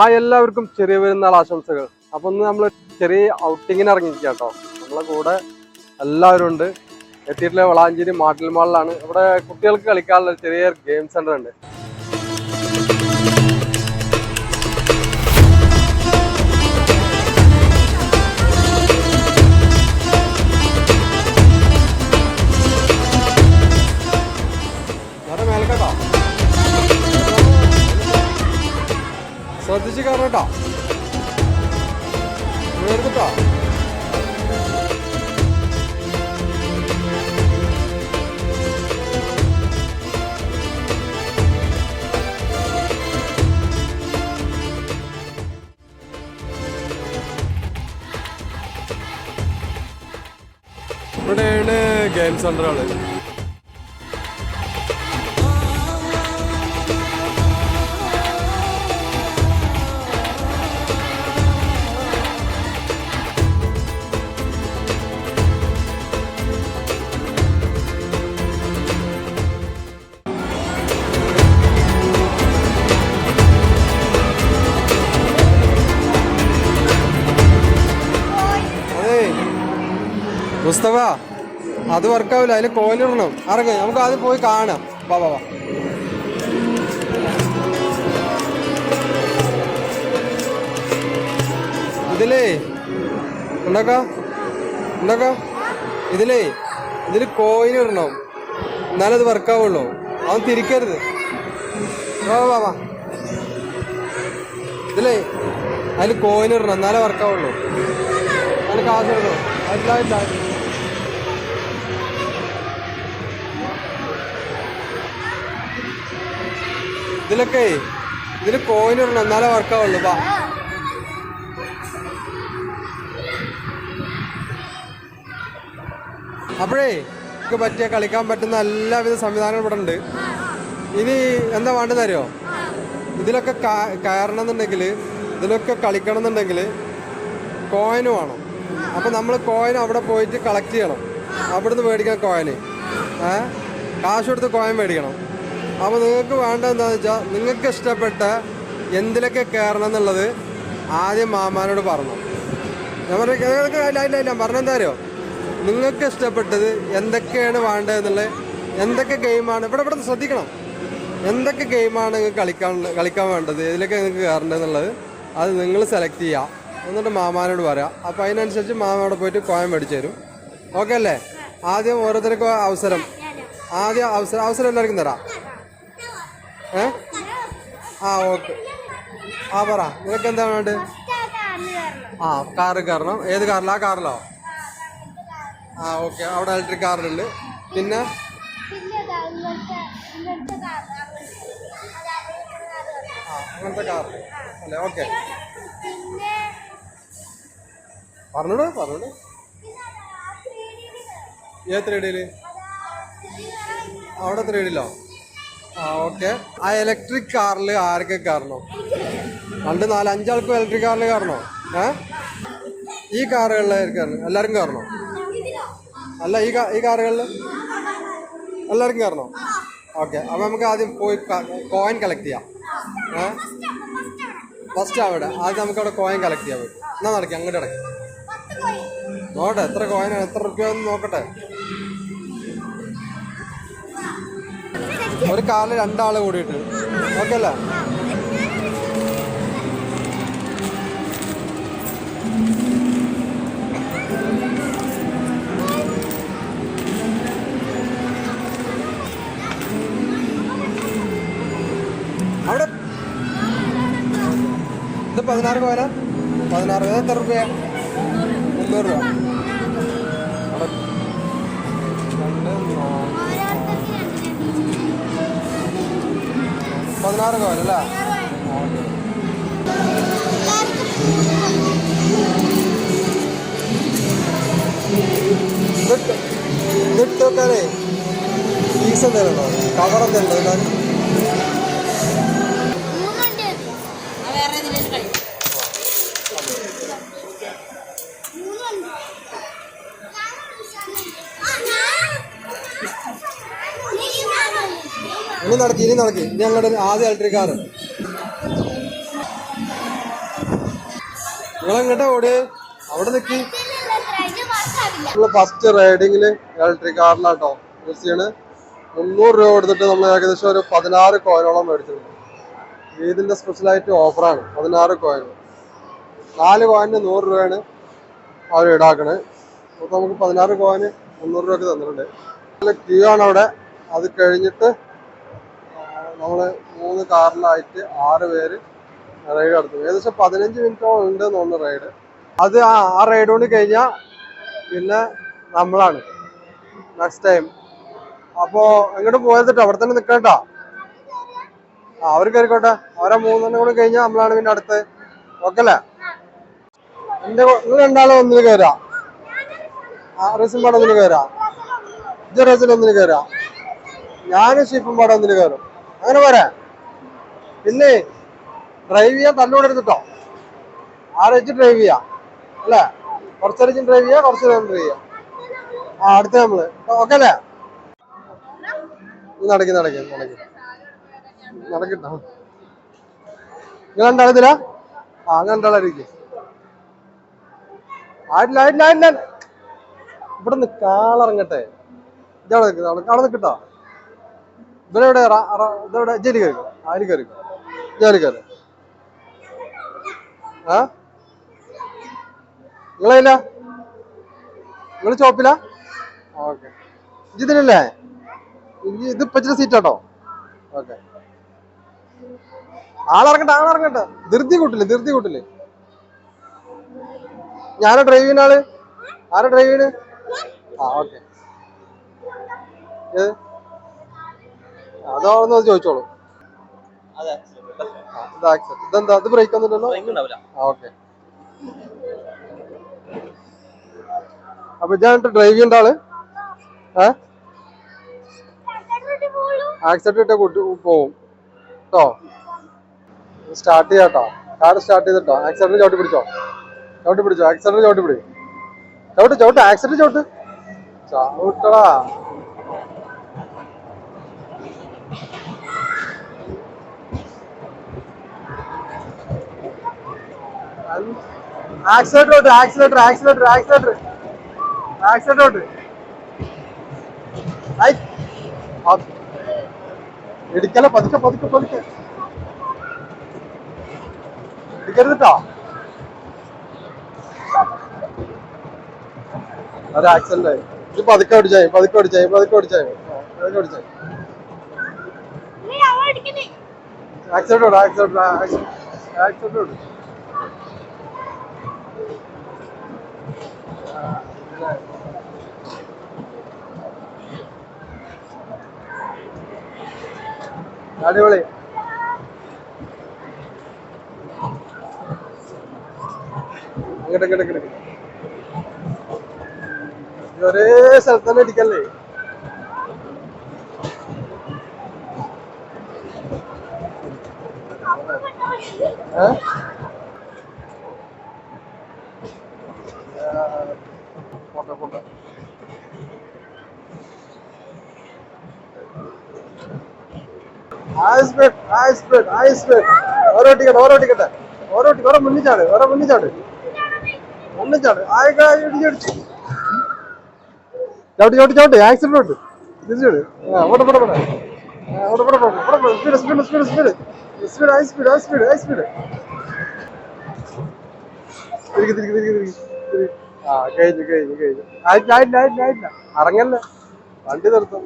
ആ എല്ലാവർക്കും ചെറിയ പെരുന്നാൾ ആശംസകൾ. അപ്പൊ ഒന്ന് നമ്മൾ ചെറിയ ഔട്ടിങ്ങിന് ഇറങ്ങിയിരിക്കുക കേട്ടോ നമ്മളെ കൂടെ എല്ലാവരും ഉണ്ട്. എത്തിയിട്ടുള്ള വളാഞ്ചേരി മാട്ടിൽ മാളിലാണ്. ഇവിടെ കുട്ടികൾക്ക് കളിക്കാനുള്ള ചെറിയ ഗെയിം സെന്റർ ഉണ്ട്. കേട്ടോ. ഉയർത്തിട്ടോ ഇവിടെയാണ് ഗെയിം സെന്ററുകൾ മുസ്തഫ അത് വർക്കാവില്ല അതിൽ കോലിടണം ഇറങ്ങ നമുക്ക് അത് പോയി കാണാം. വാ വാ വാ. ഇതിലേ ഉണ്ടാക്കാ ഉണ്ടാക്കാ ഇതിലേ ഇതിൽ കോയിൻ ഇടണം. എന്നാലത് വർക്കാവുള്ളൂ അവൻ തിരിക്കരുത്. വാ വാ വാ. ഇതിലേ അതിൽ കോയിൻ ഇടണം. എന്നാലേ വർക്കാവുള്ളൂ അതിന് കാശ് ഇടണം അല്ല ഇതിലൊക്കെ ഇതിൽ കോയിൻ ഇടണം. എന്നാലേ വർക്കാവുള്ളൂ വാ. അപ്പോഴേ നമുക്ക് പറ്റിയ കളിക്കാൻ പറ്റുന്ന എല്ലാവിധ സംവിധാനങ്ങളും ഇവിടെ ഉണ്ട്. ഇനി എന്താ വേണ്ടത് അറിയോ? ഇതിലൊക്കെ കയറണം എന്നുണ്ടെങ്കിൽ ഇതിലൊക്കെ കളിക്കണം എന്നുണ്ടെങ്കിൽ കോയിന് വേണം. അപ്പം നമ്മൾ കോയിൻ അവിടെ പോയിട്ട് കളക്ട് ചെയ്യണം. അവിടുന്ന് മേടിക്കണം കോയിന് കാശ് കൊടുത്ത് കോയിൻ മേടിക്കണം. അപ്പോൾ നിങ്ങൾക്ക് വേണ്ട എന്താണെന്ന് വെച്ചാൽ നിങ്ങൾക്ക് ഇഷ്ടപ്പെട്ട എന്തിലൊക്കെ കയറണം എന്നുള്ളത് ആദ്യം മാമാനോട് പറഞ്ഞു. ഞാൻ പറഞ്ഞു "നിങ്ങൾക്ക് ഇല്ല ഇല്ല ഇല്ല നിങ്ങൾക്ക് ഇഷ്ടപ്പെട്ടത് എന്തൊക്കെയാണ് വേണ്ടതെന്നുള്ളത് എന്തൊക്കെ ഗെയിമാണ് ഇവിടെ ഇവിടെ ശ്രദ്ധിക്കണം. എന്തൊക്കെ ഗെയിമാണ് നിങ്ങൾക്ക് കളിക്കാൻ കളിക്കാൻ വേണ്ടത്? ഇതിലൊക്കെ നിങ്ങൾക്ക് കയറേണ്ടതെന്നുള്ളത് അത് നിങ്ങൾ സെലക്ട് ചെയ്യാം. എന്നിട്ട് മാമാനോട് പറയാം. അപ്പം അതിനനുസരിച്ച് മാമാനോട് പോയിട്ട് കോയം മേടിച്ചു തരും. ഓക്കെ അല്ലേ? ആദ്യം ഓരോരുത്തർക്കും അവസരം. ആദ്യം അവസരം അവസരം എല്ലാവർക്കും തരാം. ഏ? ആ ഓക്കെ. ആ പറ. നിനക്ക് എന്താ വേണ്ടത്? ആ കാറ് കയറണം. ഏത് കാറിലാ? ആ കാറിലോ? ആ ഓക്കെ. അവിടെ ഇലക്ട്രിക് കാറുണ്ട് പിന്നെ? അങ്ങനത്തെ കാർ അല്ലേ? ഓക്കെ. പറഞ്ഞോളൂ പറഞ്ഞോളൂ. ഏത് ത്രീ അവിടെ ത്രീ ആ ഓക്കെ. ആ ഇലക്ട്രിക് കാറിൽ ആരൊക്കെ കയറണോ? രണ്ട് നാല് അഞ്ചാൾക്കും ഇലക്ട്രിക് കാറിൽ കയറണോ? ഏ? ഈ കാറുകളിലായിരിക്കും എല്ലാവരും കയറണോ? അല്ല ഈ ഈ കാറുകളിൽ എല്ലാവർക്കും കയറണോ? ഓക്കെ. അപ്പം നമുക്ക് ആദ്യം പോയി കോയിൻ കളക്ട് ചെയ്യാം. ഏ? ഫസ്റ്റ് അവിടെ. ആദ്യം നമുക്ക് അവിടെ കോയിൻ കളക്ട് ചെയ്യാൻ പറ്റും. എന്നാ നടക്കാം അങ്ങോട്ട് ഇടയ്ക്ക് നോട്ടെ എത്ര കോയിനാണ് എത്ര റുപ്യ നോക്കട്ടെ. ഒരു കാറിൽ രണ്ടാൾ കൂടിയിട്ട്. ഓക്കെ അല്ലേ? അവിടെ ഇത് പതിനാറ് പോരാ? പതിനാറ് എത്ര രൂപയാണ് മുന്നൂറ് രൂപ. പതിനാറ് കോയിൻ അല്ലേ? ഇതിട്ട് വെക്കാനേ ഫീസ് എന്തെങ്കിലും കവർ എന്തെങ്കിലും ഇനി നടക്കി. ഞങ്ങളുടെ ആദ്യ ഇലക്ട്രിക് കാറ് നിങ്ങൾ എങ്ങോട്ടാ ഓടി. അവിടെ നിൽക്കി ഫസ്റ്റ് റൈഡിങ്ങിൽ ഇലക്ട്രിക് കാറിലാട്ടോ യൂസ് മുന്നൂറ് രൂപ കൊടുത്തിട്ട് നമ്മൾ ഏകദേശം ഒരു പതിനാറ് കോയിനോളം മേടിച്ചിട്ടുണ്ട്. ഇതിന്റെ സ്പെഷ്യലായിട്ട് ഓഫറാണ് പതിനാറ് കോയിൻ നാല് കോയിന് നൂറ് രൂപയാണ് അവർ ഈടാക്കണേ. അപ്പൊ നമുക്ക് പതിനാറ് കോയിന് മുന്നൂറ് രൂപയ്ക്ക് തന്നിട്ടുണ്ട്. ക്യൂ ആണ് അവിടെ. അത് കഴിഞ്ഞിട്ട് നമ്മൾ മൂന്ന് കാറിലായിട്ട് ആറ് പേര് റൈഡ് നടത്തും. ഏകദേശം പതിനഞ്ച് മിനിറ്റോളം ഉണ്ട് തോന്നുന്നു റൈഡ് അത് ആ ആ റൈഡ് കൊണ്ട് കഴിഞ്ഞാൽ പിന്നെ നമ്മളാണ്. നെക്സ്റ്റ് ടൈം അപ്പോൾ എങ്ങോട്ട് പോയത് അവിടെ തന്നെ നിൽക്കട്ടോ ആ അവർ കയറിക്കോട്ടെ അവരെ മൂന്നെണ്ണം കൂടെ കഴിഞ്ഞാൽ നമ്മളാണ് പിന്നെ അടുത്ത്. ഓക്കെ അല്ലേ? എന്റെ നിങ്ങൾ രണ്ടാളും ഒന്നിന് കയറാ ആ റേസിംഗ് പാടം ഒന്നിന് കയറാ ഇത് റേസിൽ ഒന്നിന് കയറാ ഞാനും ഷിപ്പും പാടം ഒന്നിന് കയറും അങ്ങനെ പോരാ. പിന്നെ ഡ്രൈവ് ചെയ്യാൻ തന്നോട് എടുത്തിട്ടോ? ആരേച്ച് ഡ്രൈവ് ചെയ്യാം. അല്ലേ? കുറച്ചരച്ചും ഡ്രൈവ് ചെയ്യാം കുറച്ച് നേരം ഡ്രൈവ് ചെയ്യാം. ആ അടുത്ത നമ്മൾ. ഓക്കെ അല്ലേ? നടക്കി നടക്കി നടക്കി. നടക്കിട്ടോ. നിങ്ങൾ രണ്ടാളത്തില്ല ആ അങ്ങനെ രണ്ടാളായിരിക്കും ആയിട്ടില്ല ആയിട്ടില്ല ആയിട്ടില്ല ഇവിടെ നിന്ന് കാളിറങ്ങട്ടെ ഇതവിടെ നിൽക്കുന്ന അവിടെ അവിടെ നിൽക്കട്ടോ ഇവിടെ എവിടെ ഇതെവിടെ ജയിലിൽ കയറിക്കോ ആര് കയറി ജയിലിൽ കയറി. ആ? നിങ്ങളില്ല നിങ്ങൾ ചോപ്പില ഓക്കെ. ഇതിനല്ലേ ഇത് ഇപ്പച്ചിന്റെ സീറ്റ് കേട്ടോ ഓക്കെ. ആളിറങ്ങട്ടെ ആളിറങ്ങട്ടെ. ധൃതി കൂട്ടില്ലേ ധൃതി കൂട്ടില്ലേ? ഞാനാ ഡ്രൈവ് ചെയ്യുന്ന ആൾ? ആരാ ഡ്രൈവ് ചെയ്യണ് ആ ഓക്കെ. അതാണെന്ന് ചോദിച്ചോളൂ. ഇതെന്താ? ഇത് ബ്രേക്ക് ഒന്നുമില്ലല്ലോ ഓക്കെ അപ്പൊ ഇതാണ് ഡ്രൈവ് ചെയ്യേണ്ട ആൾ? ഏ? ആക്സിഡന്റ് ഇട്ട കൂട്ടി പോവും. കേട്ടോ സ്റ്റാർട്ട് ചെയ്യാട്ടോ കാർ സ്റ്റാർട്ട് ചെയ്തിട്ടോ ആക്സിഡന്റ് ചവിട്ടി പിടിച്ചോ? ചവിട്ടി പിടിച്ചോ? ആക്സിഡന്റ് ചവിട്ടി പിടി. ചവിട്ട് ചവിട്ട്. ആക്സിഡന്റ് ചവിട്ട്. ചവിട്ടടാ. Accelerator out accelerator. Accelerator accelerator accelerator എടുക്കല പതുക്കെ പതുക്കെ പതുക്കെ. ഇടിക്കരുതിട്ടോ ഒരു ആക്സിഡന്റ് ആയി. ഇത് പതുക്കെ ഓടിച്ചായി പതുക്കെ ഓടിച്ചായി പതുക്കെ ഓടിച്ചായി പതുക്കെ ഓടിച്ചായി ആക്സിഡന്റ് ആക്സിഡന്റ് ആക്സിഡന്റ് അടിപൊളി. ഒരേ സ്ഥലത്ത് തന്നെ ഇരിക്കല്ലേ? ഏ? ആ, പോട്ടെ പോട്ടെ ഐസ് ബെഡ് ഐസ് ബെഡ് ഓരോ ടിക്കറ്റ് ഓരോ ടിക്കറ്റ്. ഓരോ ഓരോ മുന്നിച്ചാട് ഓരോ മുന്നിച്ചാട്. മുന്നിച്ചാട്. ആയിക്കാ ഇടിച്ചടിച്ചു ചവിട്ടി ചവിട്ടി ചവിട്ടി. ആക്സിഡന്റ് ഉണ്ട് തിരിച്ചോട് ഓടെ പോടെ പോടെ ഓടെ പോടെ പോടെ speed speed speed speed. Speed high speed high speed high speed. തിരികെ തിരികെ തിരികെ തിരികെ ആ കഴിഞ്ഞു കഴിഞ്ഞു കഴിഞ്ഞു. ആയിട്ടില്ല ആയിട്ടില്ല ആയിട്ടില്ല ആയിട്ടില്ല. ഇറങ്ങല്ലേ. വണ്ടി നിർത്തും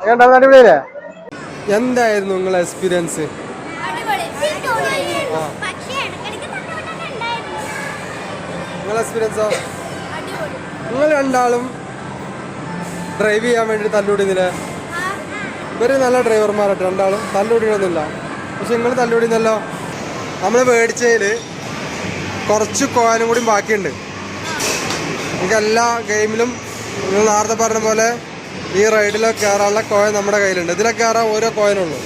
അടിപൊളിയല്ലേ എന്തായിരുന്നു നിങ്ങളെ എക്സ്പീരിയൻസ് നിങ്ങളെ എക്സ്പീരിയൻസോ അടിപൊളി. നിങ്ങൾ രണ്ടാളും ഡ്രൈവ് ചെയ്യാൻ വേണ്ടി തല്ലുകൂടിന്നില്ലേ ആ, ഇവർ നല്ല ഡ്രൈവർമാരായിട്ട് രണ്ടാളും തല്ലുടിയൊന്നുമില്ല പക്ഷെ നിങ്ങൾ തല്ലുടിന്നല്ലോ? നമ്മൾ മേടിച്ചതിൽ കുറച്ച് കോയിനും കൂടി ബാക്കിയുണ്ട്. നിങ്ങൾക്ക് എല്ലാ ഗെയിമിലും നിങ്ങൾ നേരത്തെ പറഞ്ഞ പോലെ ഈ റൈഡിലൊക്കെ കയറാനുള്ള കോയിൻ നമ്മുടെ കയ്യിലുണ്ട്. ഇതിലൊക്കെ കയറാൻ ഓരോ കോയിനുള്ളൂ.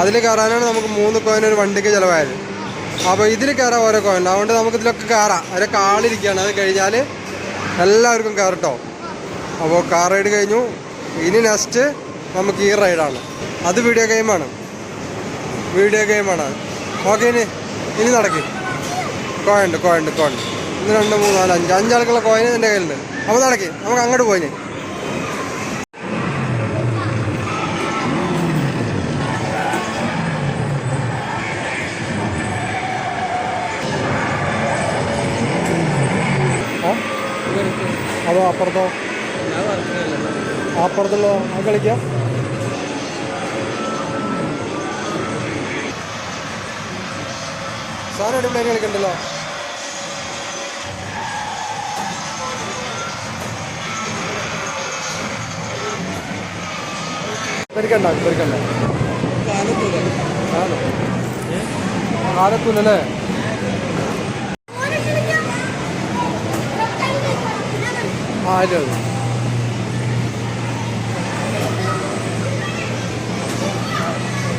അതിൽ കയറാനാണ് നമുക്ക് മൂന്ന് കോയിൻ ഒരു വണ്ടിക്ക് ചിലവായത്. അപ്പോൾ ഇതിൽ കയറാൻ ഓരോ കോയിൻ അതുകൊണ്ട് നമുക്ക് ഇതിലൊക്കെ കയറാം അതിലൊക്കെ കാളിരിക്കുകയാണ്. അത് കഴിഞ്ഞാൽ എല്ലാവർക്കും കയറട്ടോ അപ്പോൾ കാർ റൈഡ് കഴിഞ്ഞു. ഇനി നെക്സ്റ്റ് നമുക്ക് ഈ റൈഡാണ്. അത് വീഡിയോ ഗെയിമാണ് വീഡിയോ ഗെയിമാണ് ഓക്കെ ഇനി ഇനി നടക്കി. കോയുണ്ട് കോയുണ്ട് കോയുണ്ട് ഇന്ന് രണ്ട് മൂന്ന് നാല് അഞ്ച്. അഞ്ചാൾക്കുള്ള കോയിന് എന്റെ കയ്യിലുണ്ട്. അപ്പോൾ നടക്കി. നമുക്ക് അങ്ങോട്ട് പോയിന് അപ്പുറത്തോ? അപ്പുറത്തുള്ള ആ കളിക്കാം. സാധനം അടിപൊളിയായി കളിക്കണ്ടല്ലോ? പെരുക്കണ്ട പെരുക്കണ്ട ആണോ കാലത്തൂലല്ലേ ആ ഇല്ല ഇല്ല.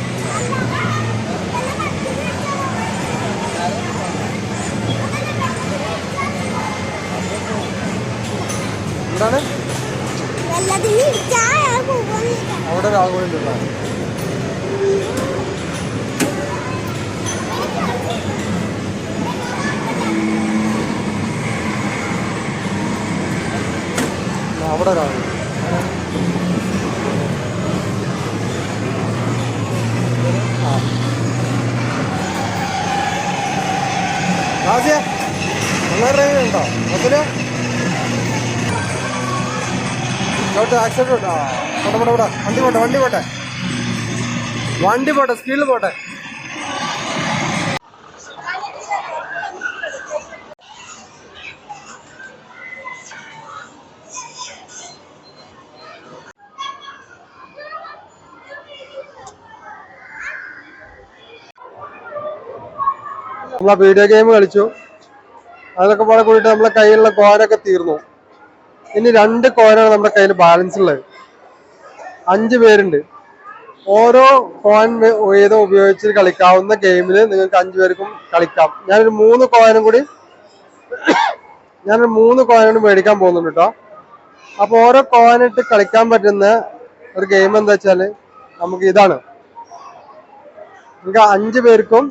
എന്താണ് അവിടെ ഒരാൾ കൂടി ഉണ്ട് അവിടെ ഒരാൾ. ആ. ആദ്യ നന്നായി ഡ്രൈവ് ഉണ്ടോ? മൊത്തൽ ഇങ്ങോട്ട് ആക്സിഡന്റ് ഉണ്ടോ? പോട്ടെ പോട്ടെ വണ്ടി പോട്ടെ വണ്ടി പോട്ടെ. വണ്ടി പോട്ടെ സ്പീഡിൽ പോട്ടെ. നമ്മളെ വീഡിയോ ഗെയിം കളിച്ചു. അതൊക്കെ പാടെ കൂടിയിട്ട് നമ്മളെ കയ്യിലുള്ള കോരൊക്കെ തീർന്നു. ഇനി രണ്ട് കോയിനാണ് നമ്മുടെ കയ്യിൽ ബാലൻസ് ഉള്ളത്. അഞ്ച് പേരുണ്ട്. ഓരോ കോയിൻ ഏതോ ഉപയോഗിച്ച് കളിക്കാവുന്ന ഗെയിമിൽ നിങ്ങൾക്ക് അഞ്ചു പേർക്കും കളിക്കാം. ഞാനൊരു മൂന്ന് കോയിനും കൂടി ഞാനൊരു മൂന്ന് കോയിനും മേടിക്കാൻ പോകുന്നുണ്ട് കേട്ടോ അപ്പൊ ഓരോ കോയിനിട്ട് കളിക്കാൻ പറ്റുന്ന ഒരു ഗെയിം എന്താ വെച്ചാൽ നമുക്ക് ഇതാണ്. നിങ്ങൾക്ക് അഞ്ച് പേർക്കും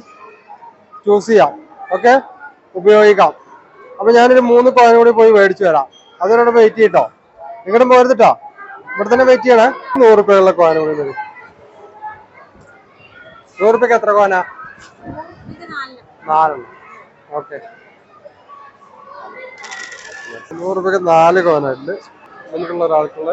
ചൂസ് ചെയ്യാം. ഓക്കെ ഉപയോഗിക്കാം. അപ്പൊ ഞാനൊരു മൂന്ന് കോയിൻ കൂടി പോയി മേടിച്ചു വരാം അതിനോട് വെയിറ്റ് ചെയ്യട്ടോ. നിങ്ങളുടെ പോരുത്തിട്ടോ ഇവിടെ തന്നെ വെയിറ്റ് ചെയ്യണേ. നൂറ് രൂപയുള്ള കോയിൻ കൂടി തരും. നൂറ് രൂപയ്ക്ക് എത്ര കോന നാലെണ്ണം ഓക്കെ നൂറ് രൂപയ്ക്ക് നാല് കോനുണ്ട് നമുക്കുള്ള ഒരാൾക്കുള്ള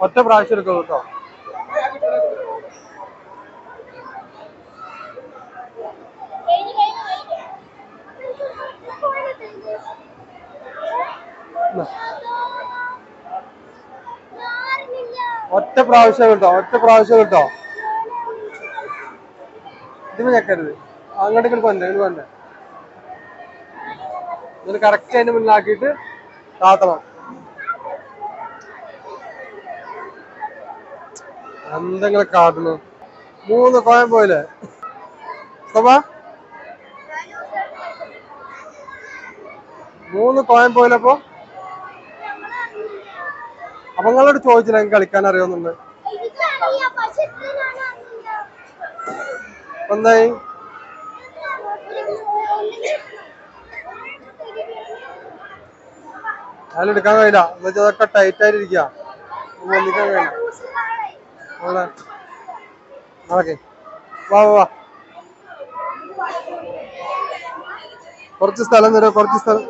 ഒറ്റ പ്രാവശ്യം എടുക്കുള്ളൂ കേട്ടോ. ഒറ്റ പ്രാവശ്യം കേട്ടോ ഒറ്റ പ്രാവശ്യം കേട്ടോ. ഇതിന് ഞെക്കരുത് അങ്ങോട്ട് ഇങ്ങോട്ട് കൊണ്ടേ ഇങ്ങോട്ട് കൊണ്ടേ ഇതിന് കറക്റ്റ് അതിന്റെ മുന്നിലാക്കിയിട്ട് താത്തണം എന്തെങ്കിലും കാട്ടുന്നു മൂന്ന് കോയം പോയില്ലേ? സഭാ? മൂന്ന് കോയം പോയില്ലപ്പോ അപ്പൊ? നിങ്ങളോട് ചോദിച്ചില്ല എനിക്ക് കളിക്കാൻ അറിയാവുന്നുണ്ട്. എന്തായി അതിലെടുക്കാൻ കഴിയില്ല. എന്നുവെച്ചാൽ അതൊക്കെ ടൈറ്റായിട്ടിരിക്കുക ഒന്നിക്കാൻ കഴിയില്ല. നടക്കേ. വാ വാ കുറച്ച് സ്ഥലം തരുമോ കുറച്ച് സ്ഥലം.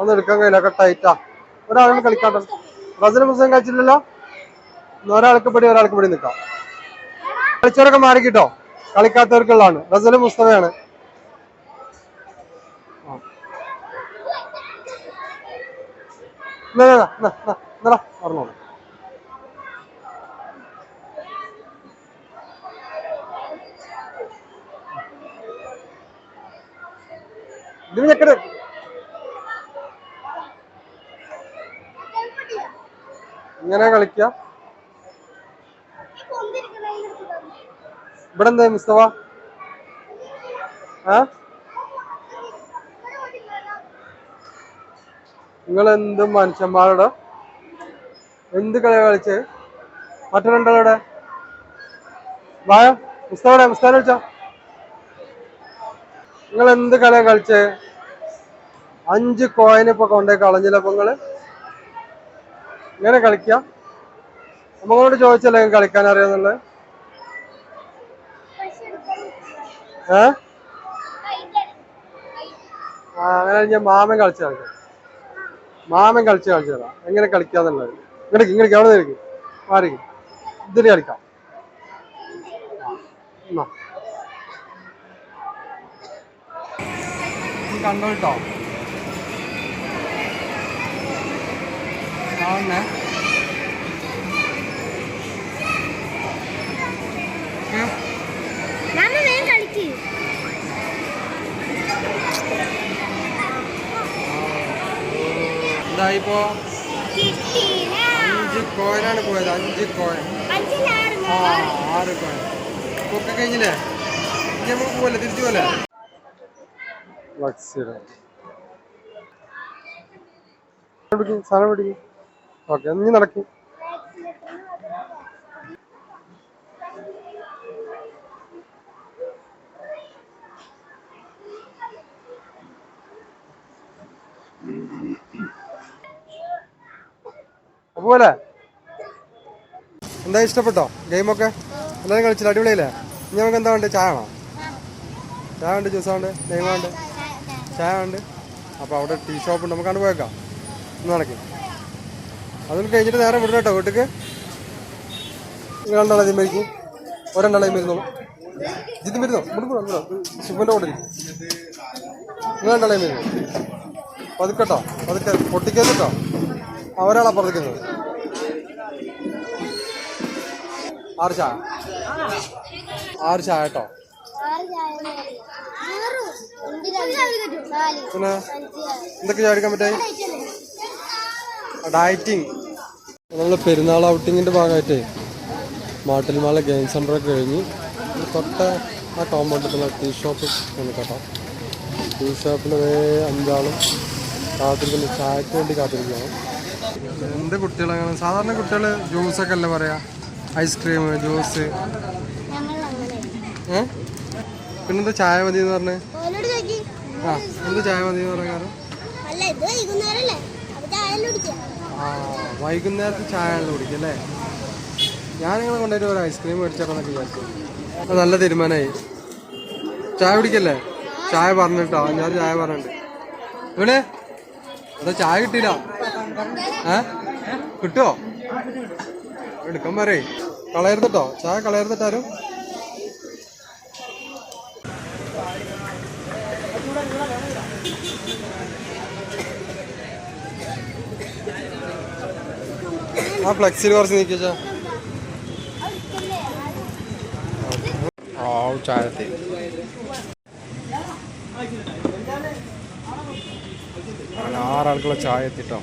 ഒന്നും എടുക്കാൻ കഴിയില്ല കട്ടായിട്ടാ ഒരാളും കളിക്കാട്ടോ. റസന പുസ്തകം കളിച്ചില്ലല്ലോ ഇന്ന് ഒരാൾക്ക് പടി ഒരാൾക്ക് പടി നിൽക്കാം. കളിച്ചവരൊക്കെ മാറി കിട്ടോ കളിക്കാത്തവർക്കുള്ളതാണ്. റസന പുസ്തകമാണ് ആ. എന്നാ, എന്നാ, എന്നാ, എന്നാ, എന്നാടാ, പറഞ്ഞോളൂ. ഇതിന് ഞെക്കട്. ഇങ്ങനെ കളിക്ക. ഇവിടെന്താ മിസ്തവാ എടുത്തിട്ട് ഇവിടെ എന്താ മുസ്തഫ? ആ? നിങ്ങൾ എന്ത് മനുഷ്യന്മാരുടെ എന്ത് കളി കളിച്ച്? മറ്റു രണ്ടാളവിടെ വായോ വിളിച്ചോ നിങ്ങൾ എന്ത് കളി കളിച്ച്? അഞ്ച് കോയിൻ ഇപ്പൊ കൊണ്ടേ കളഞ്ഞില്ല അപ്പൊ നിങ്ങൾ? ഇങ്ങനെ കളിക്ക? നമ്മളോട് ചോദിച്ചല്ലേ കളിക്കാൻ അറിയാന്നുള്ളത്? ഏ? അങ്ങനെ ഞാൻ മാമൻ കളിച്ചു കളിക്കാം. മാമൻ കളിച്ച് കളിച്ചു തരാം. എങ്ങനെ കളിക്കാന്നുള്ളത് ഇങ്ങോട്ട് ഇങ്ങോട്ട് അവിടെ നിൽക്കും മാറി ഇതിന് കളിക്കാം. എന്നാ. കണ്ടോ കേട്ടോ? വേഗം കളിക്ക്. എന്തായിപ്പോ? കിട്ടിയില്ല അഞ്ച് കോയിനാണ് പോയത് അഞ്ച് കോയിൻ. ആ ആറ് കോയിൻ. ഒക്കെ കഴിഞ്ഞില്ലേ? ഇനി നമുക്ക് പോലെ തിരിച്ചു പോലെ സാധനം പിടിക്കും ഓക്കെ ഇനി നടക്കും. പോലെ എന്താ ഇഷ്ടപ്പെട്ടോ? ഗെയിമൊക്കെ? എല്ലാവരും കളിച്ചില്ല? അടിപൊളിയല്ലേ? ഇനി നമുക്ക് എന്താ വേണ്ടത്? ചായ ആണോ ചായ ഉണ്ട് ജ്യൂസ് ഉണ്ട് ചായ ഉണ്ട് അപ്പോൾ അവിടെ ടീ ഷോപ്പ് ഉണ്ട് നമുക്കണ്ട് പോയേക്കാം. ഇന്ന് നടക്കും. അതും കഴിഞ്ഞിട്ട് നേരെ വിടണം കേട്ടോ വീട്ടിക്ക്. നിങ്ങൾ രണ്ടാളെ മരിക്കും ഒരെണ്ണാളെ മരുന്നോളൂ ജിത് മരുന്നോ ഇവിടെ ശിവന്റെ കൂടെ നിങ്ങൾ രണ്ടാളെ മരുന്നു പതുക്കെട്ടോ പതുക്കെ. പൊട്ടിക്കരുതട്ടോ ആ ഒരാളാ ആർച്ച? ആറ് ചായ ആറ് ചായ കേട്ടോ. പിന്നെ എന്തൊക്കെ ചായ പറ്റേ? ഡയറ്റിങ്. നമ്മൾ പെരുന്നാൾ ഔട്ടിങ്ങിന്റെ ഭാഗമായിട്ടേ മാട്ടിൽമാല ഗെയിം സെന്റർ ഒക്കെ കഴിഞ്ഞ് തൊട്ട ആ കോമ്പൗണ്ടിലുള്ള ടീ ഷോപ്പ് ഒന്ന് കേട്ടോ. ടീ ഷോപ്പിൽ വേ അഞ്ചാളും കാത്തിരിക്കുന്നു. ചായക്ക് വേണ്ടി കാത്തിരിക്കുകയാണ്. എന്ത് കുട്ടികളെ സാധാരണ കുട്ടികൾ ജ്യൂസ് ഒക്കെ അല്ലേ പറയാ? ഐസ്ക്രീം ജ്യൂസ് ഏ? പിന്നെന്താ ചായ മതി എന്ന് പറഞ്ഞേ ആ എന്ത് ചായ മതി എന്ന് പറഞ്ഞാ കാരണം അല്ല ഇത് വൈകുന്നേരല്ലേ? അപ്പൊ ചായ കുടിക്കാം. ആ വൈകുന്നേരത്ത് ചായ കുടിക്കും അല്ലേ? ഞാൻ നിങ്ങളെ കൊണ്ടുപോയിട്ട് ഒരു ഐസ്ക്രീം മേടിച്ചിട്ടെന്നൊക്കെ വിചാരിച്ചു. നല്ല തീരുമാനമായി. ചായ കുടിക്കല്ലേ? ചായ പറഞ്ഞിട്ടോ? ഞാൻ ചായ പറഞ്ഞിട്ടുണ്ട്. ഇവിടെ അതാ ചായ കിട്ടിയില്ല. ഏ? കിട്ടുമോ എടുക്കാൻ പറയേ. കളയരുതട്ടോ. ചായ കളയരുതട്ടാരും ആ ഫ്ലെക്സിൽ കുറച്ച് നീക്കിച്ചാ ചായത്തി ആറാൾക്കുള്ള ചായ എത്തിട്ടോ.